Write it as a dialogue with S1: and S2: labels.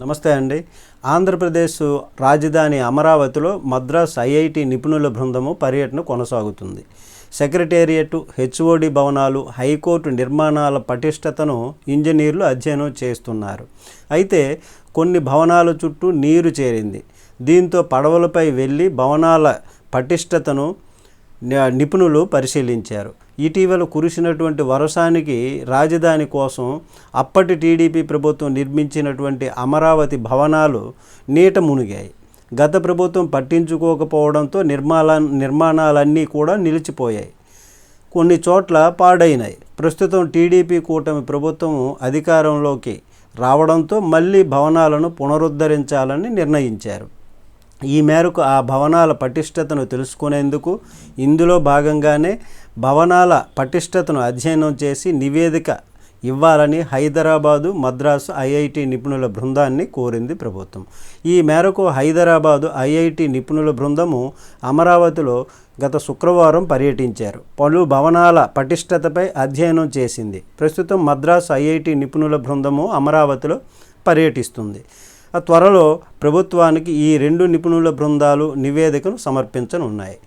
S1: నమస్తే అండి. ఆంధ్రప్రదేశ్ రాజధాని అమరావతిలో మద్రాస్ ఐఐటి నిపుణుల బృందము పర్యటన కొనసాగుతుంది. సెక్రటేరియట్ హెచ్ఓడి భవనాలు హైకోర్టు నిర్మాణాల పటిష్టతను ఇంజనీర్లు అధ్యయనం చేస్తున్నారు. అయితే కొన్ని భవనాల చుట్టూ నీరు చేరింది. దీంతో పడవలపై వెళ్ళి భవనాల పటిష్టతను నిపుణులు పరిశీలించారు. ఇటీవల కురిసినటువంటి వరసానికి రాజధాని కోసం అప్పటి టీడీపీ ప్రభుత్వం నిర్మించినటువంటి అమరావతి భవనాలు నీట మునిగాయి. గత ప్రభుత్వం పట్టించుకోకపోవడంతో నిర్మాణ నిర్మాణాలన్నీ కూడా నిలిచిపోయాయి. కొన్ని చోట్ల పాడైనాయి. ప్రస్తుతం టీడీపీ కూటమి ప్రభుత్వం అధికారంలోకి రావడంతో మళ్ళీ భవనాలను పునరుద్ధరించాలని నిర్ణయించారు. ఈ మేరకు ఆ భవనాల పటిష్టతను తెలుసుకునేందుకు ఇందులో భాగంగానే భవనాల పటిష్టతను అధ్యయనం చేసి నివేదిక ఇవ్వాలని హైదరాబాదు మద్రాసు ఐఐటి నిపుణుల బృందాన్ని కోరింది ప్రభుత్వం. ఈ మేరకు హైదరాబాదు ఐఐటి నిపుణుల బృందము అమరావతిలో గత శుక్రవారం పర్యటించారు. పలు భవనాల పటిష్టతపై అధ్యయనం చేసింది. ప్రస్తుతం మద్రాసు ఐఐటి నిపుణుల బృందము అమరావతిలో పర్యటిస్తుంది. త్వరలో ప్రభుత్వానికి ఈ రెండు నిపుణుల బృందాలు నివేదికను సమర్పించనున్నాయి.